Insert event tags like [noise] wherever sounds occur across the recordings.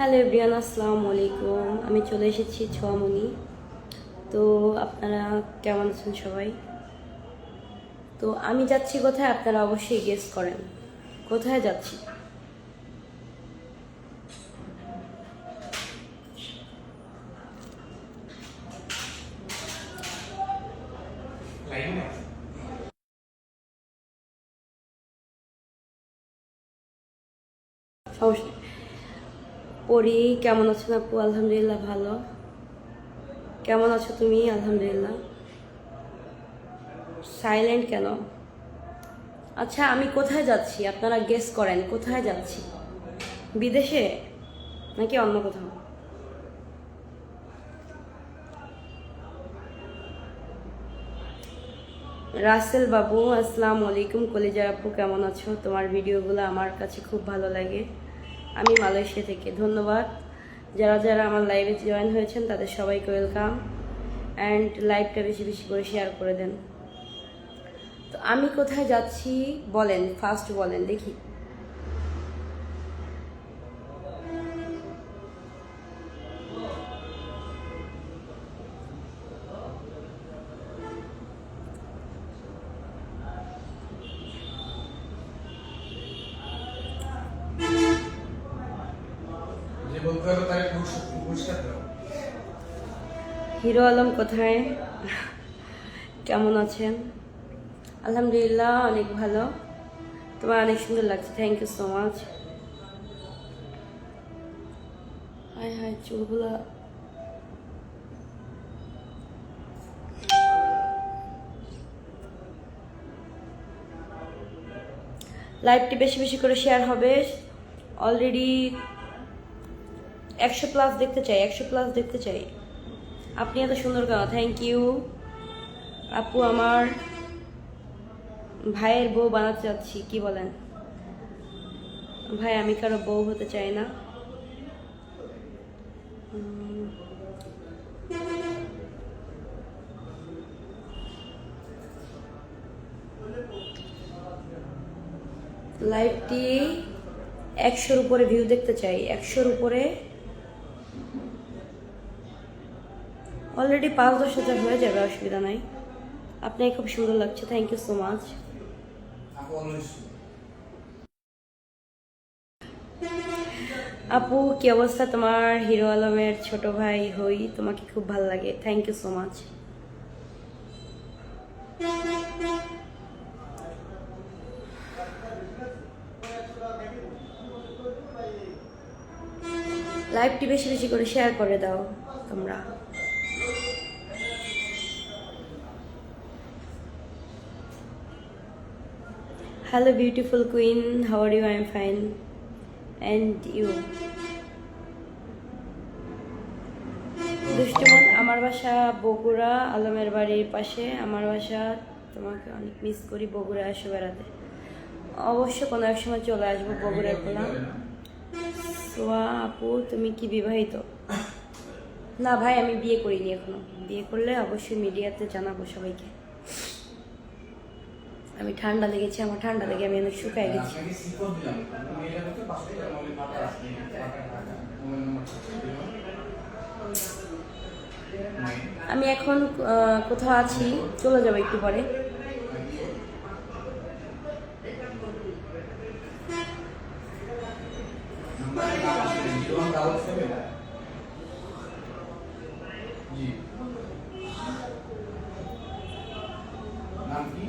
Hello everyone আসসালামু আলাইকুম। আমি চলে এসেছি ছোয়ামণি তো আপনারা কেমন আছেন সবাই? তো আমি যাচ্ছি কোথায় আপনারা অবশ্যই গেস করেন। কোথায় যাচ্ছি সমস্যা নেই। পরি কেমন আছেন আপু? আলহামদুলিল্লাহ ভালো। কেমন আছো তুমি? আলহামদুলিল্লাহ। সাইলেন্ট কেন? আচ্ছা আমি কোথায় যাচ্ছি? আপনারা গেস করেন, কোথায় যাচ্ছি? বিদেশে? নাকি অন্য কোথাও? রাসেল বাবু, আসসালামু আলাইকুম কলিজা আপু, কেমন আছো? তোমার ভিডিওগুলো আমার কাছে খুব ভালো লাগে। আমি মালয়েশিয়া থেকে। ধন্যবাদ। যারা যারা আমার লাইভে জয়েন হয়েছেন, তাদের সবাইকে ওয়েলকাম অ্যান্ড লাইভটা বেশি বেশি করে শেয়ার করে দেন। তো আমি কোথায় যাচ্ছি বলেন ফার্স্ট বলেন, দেখি। হিরো আলম কোথায়? কেমন আছেন? আলহামদুলিল্লাহ, অনেক ভালো। তোমার অনেক সুন্দর লাগছে thank you so much hi hi চুলগুলা। লাইভটি বেশি বেশি করে শেয়ার হবে। অলরেডি একশো প্লাস দেখতে চাই, একশো প্লাস দেখতে চাই। আপনি এত সুন্দর কেন থ্যাংক ইউ আপু আমার ভাইয়ের বউ বানাতে চাচ্ছি, কি বলেন? ভাই, আমি কারও বউ হতে চাই না। লাইভটি একশোর উপরে ভিউ দেখতে চাই, একশোর উপরে অলরেডি পাঁচ দশ হাজার হয়ে যাবে, অসুবিধা নাই। আপনাকে খুব সুন্দর লাগছে থ্যাংক ইউ সো মাচ আপু, কি অবস্থা তোমার? হিরো আলমের ছোট ভাই হই, তোমাকে খুব ভালো লাগে থ্যাংক ইউ সো মাচ লাইভটি বেশি বেশি করে শেয়ার করে দাও তোমরা। Beautiful queen how are you I am fine and you দুষ্টমন, আমার বাসা বগুড়া, আলমের বাড়ির পাশে। আমার বাসা, তোমাকে অনেক মিস করি, বগুড়া আসো বেড়াতে। অবশ্য কোনো এক সময় চলে আসব বগুড়ার পোলাম সোয়া আপু, তুমি কি বিবাহিত? না ভাই, আমি বিয়ে করিনি এখনও। বিয়ে করলে অবশ্যই মিডিয়াতে জানাব সবাইকে। আমি ঠান্ডা লেগেছে, আমার ঠান্ডা লেগে আমি অনেক শুকায় গেছি। আমি এখন কোথাও আছি, চলে যাব একটু পরে। জি নাম কি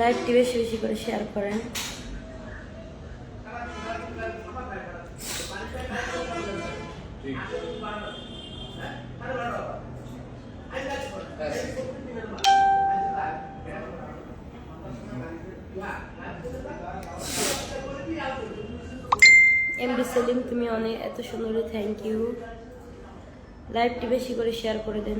লাইভটি বেশি বেশি করে শেয়ার করেন। এমডি সেলিম তুমি অনেক, এত সুন্দর থ্যাংক ইউ লাইভটি বেশি করে শেয়ার করে দেন।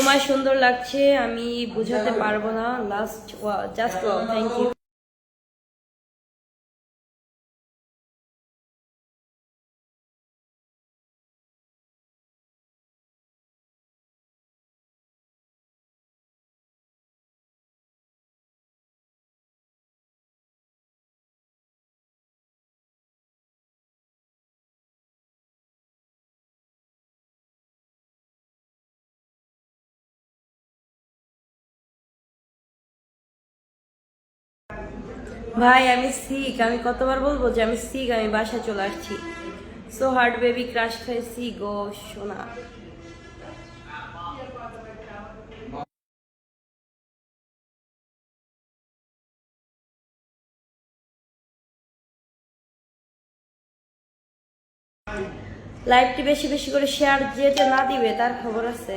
তোমায় সুন্দর লাগছে আমি বোঝাতে পারব না। লাস্ট জাস্ট থ্যাংক ইউ ভাই, আমি সিক আমি কতবার বলব যে আমি সিক আমি বাসায় চলে আসছি। সো হার্ট বেবি ক্রাশ খাইছি গো, সোনা। লাইভটি বেশি বেশি করে শেয়ার যে যে না দিবে, তার খবর আছে।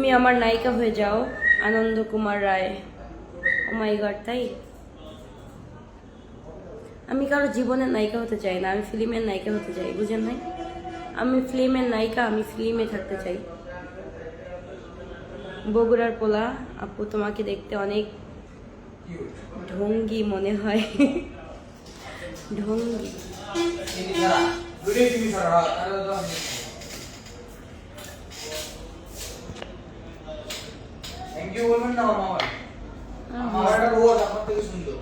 তুমি আমার নায়িকা হয়ে যাও আনন্দ কুমার রায়। ও মাই গড তাই? আমি কারও জীবনের নায়িকা হতে চাই না, আমি ফিল্মের নায়িকা হতে চাই, বুঝেন নাই? আমি ফিল্মের নায়িকা, আমি ফিল্মে থাকতে চাই। বগুড়ার পোলা, আপু, তোমাকে দেখতে অনেক ঢঙ্গি মনে হয়। [laughs] ঢঙ্গি। You বলবেন না মামা আমার। রোজ আপনার থেকে সুন্দর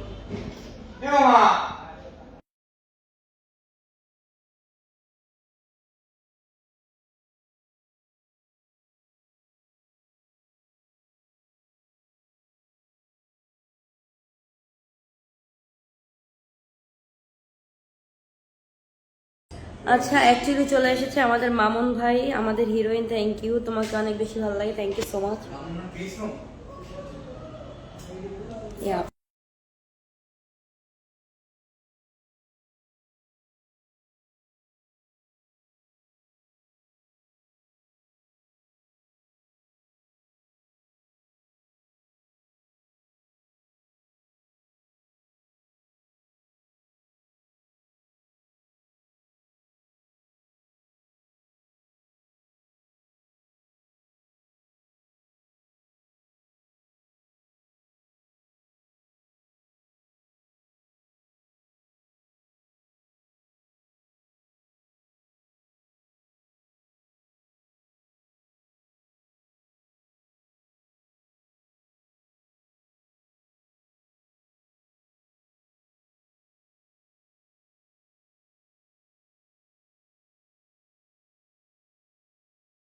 এ মামা আচ্ছা অ্যাকচুয়ালি চলে এসেছে আমাদের মামুন ভাই আমাদের হিরোইন থ্যাংক ইউ তোমাকে অনেক বেশি ভালো লাগে থ্যাংক ইউ সো মাচ